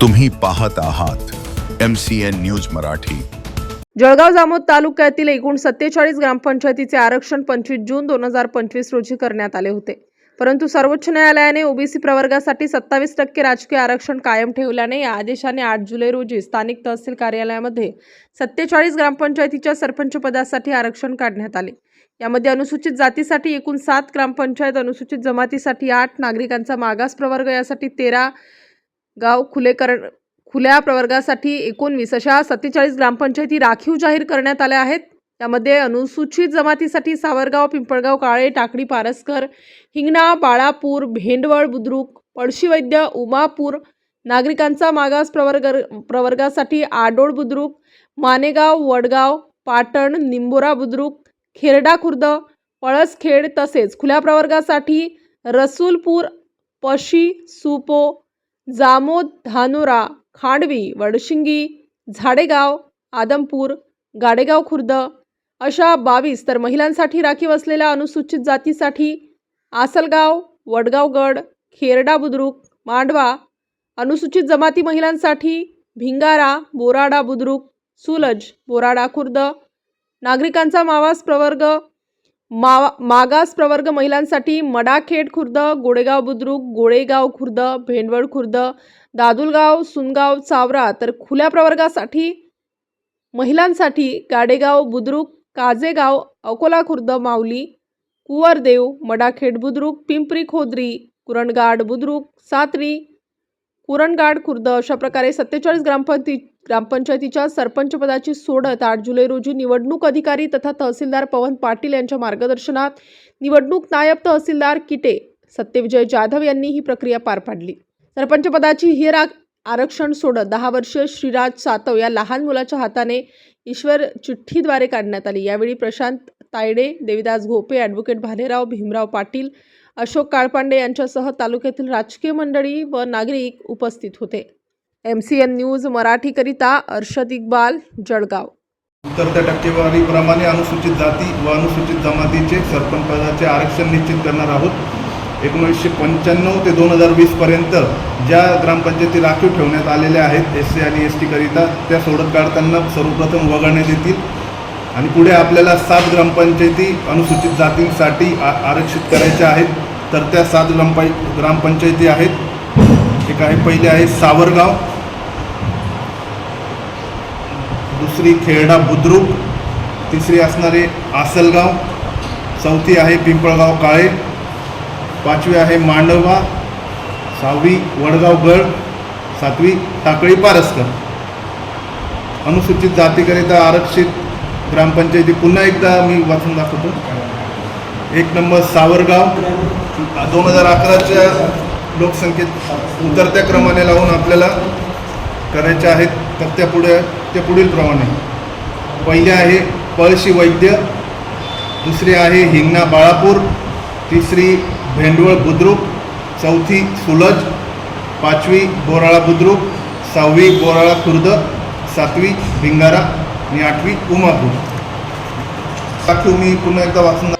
तुम्ही पाहत आहात M C N news Marathi. Jalgaon Jamod तालुक्यातील एकूण सत्तेचाळीस ग्रामपंचायतीचे आरक्षण पंचवीस जून दोन हजार पंचवीस रोजी करण्यात आले होते. परंतु सर्वोच्च न्यायालयाने ओबीसी प्रवर्गासाठी सत्तावीस टक्के राजकीय आरक्षण कायम ठेवल्याने या आदेशाने आठ जुलै रोजी स्थानिक तहसील कार्यालयामध्ये सत्तेचाळीस ग्रामपंचायतीच्या सरपंच पदासाठी आरक्षण काढण्यात आले. यामध्ये अनुसूचित जातीसाठी एकूण सात ग्रामपंचायत अनुसूचित जमातीसाठी आठ नागरिकांचा मागास प्रवर्ग यासाठी तेरा गाव खुले कर खुल्या प्रवर्गासाठी एकोणवीस अशा सत्तेचाळीस ग्रामपंचायती राखीव जाहीर करण्यात आल्या आहेत. त्यामध्ये अनुसूचित जमातीसाठी सावरगाव पिंपळगाव काळे टाकडी पारसकर हिंगणा बाळापूर भेंडवळ बुद्रुक पळशीवैद्य उमापूर नागरिकांचा मागास प्रवर्ग प्रवर्गासाठी आडोळ बुद्रुक मानेगाव वडगाव पाटण निंबोरा बुद्रुक खेरडा खुर्द पळसखेड तसेच खुल्या प्रवर्गासाठी रसूलपूर पशी सुपो जामोद धानोरा खांडवी वडशिंगी झाडेगाव आदमपूर गाडेगाव खुर्द अशा बावीस तर महिलांसाठी राखीव असलेल्या अनुसूचित जातीसाठी आसलगाव वडगावगड खेरडा बुद्रुक मांडवा अनुसूचित जमाती महिलांसाठी भिंगारा बोराडा बुद्रुक सुलज बोराडा खुर्द नागरिकांचा मावास प्रवर्ग मावा मागास प्रवर्ग महिलांसाठी मडाखेड खुर्द गोडेगाव बुद्रुक गोळेगाव खुर्द भेंडवळ खुर्द दादुलगाव सुनगाव चावरा तर खुल्या प्रवर्गासाठी महिलांसाठी गाडेगाव बुद्रुक काजेगाव अकोला खुर्द माऊली कुवरदेव मडाखेड बुद्रुक पिंपरी खोदरी कुरणगाड बुद्रुक सातरी कुरणगाड खुर्द अशा प्रकारे सत्तेचाळीस ग्रामपंचायती ग्रामपंचायतीच्या सरपंचपदाची सोडत आठ जुलै रोजी निवडणूक अधिकारी तथा तहसीलदार पवन पाटील यांच्या मार्गदर्शनात निवडणूक नायब तहसीलदार किटे सत्यविजय जाधव यांनी ही प्रक्रिया पार पाडली. सरपंचपदाची ही राग आरक्षण सोडत दहा वर्षीय श्रीराज सातव या लहान मुलाच्या हाताने ईश्वर चिठ्ठीद्वारे काढण्यात आली. यावेळी प्रशांत तायडे देविदास घोपे ॲडव्होकेट भालेराव भीमराव पाटील अशोक काळपांडे यांच्यासह तालुक्यातील राजकीय मंडळी व नागरिक उपस्थित होते. एम सी एन न्यूज मराठीकरिता अर्षद इक्बाल जळगाव. उतरत्या टक्केवारीप्रमाणे अनुसूचित जाती व अनुसूचित जमातीचे सरपंच पदाचे आरक्षण निश्चित करणार आहोत. एकोणीसशे पंच्याण्णव ते दोन हजार वीसपर्यंत ज्या ग्रामपंचायती राखीव ठेवण्यात आलेल्या आहेत एस सी आणि एस टीकरिता त्या सोडत काढताना सर्वप्रथम वगळण्यात येतील. आणि पुढे आपल्याला सात ग्रामपंचायती अनुसूचित जातींसाठी आ आरक्षित करायच्या आहेत. तर त्या सात ग्रामपं ग्रामपंचायती आहेत. एक आहे पहिले आहे सावरगाव. दुसरी खेरडा बुद्रुक. तिसरी असणारे आसलगाव. चौथी आहे पिंपळगाव काळे. पाचवी आहे मांडवा. सहावी वडगाव गड. सातवी टाकळी पारसकर. अनुसूचित जातीकरिता आरक्षित ग्रामपंचायती पुन्हा एकदा मी वाचून दाखवतो. एक नंबर सावरगाव दोन हजार अकराच्या लोकसंख्येत उतरत्या क्रमाने लावून आपल्याला करायच्या आहेत तर त्या पुढे ते पुढील प्रमाणे. पहिले आहे पळशी वैद्य दुसरी आहे हिंगणा बाळापूर तिसरी भेंडवळ बुद्रुक चौथी सुलज पाचवी बोराळा बुद्रुक सहावी बोराळा खुर्द सातवी भिंगारा. आणि आठवी उमापूर. राखीव मी पुन्हा एकदा वाचून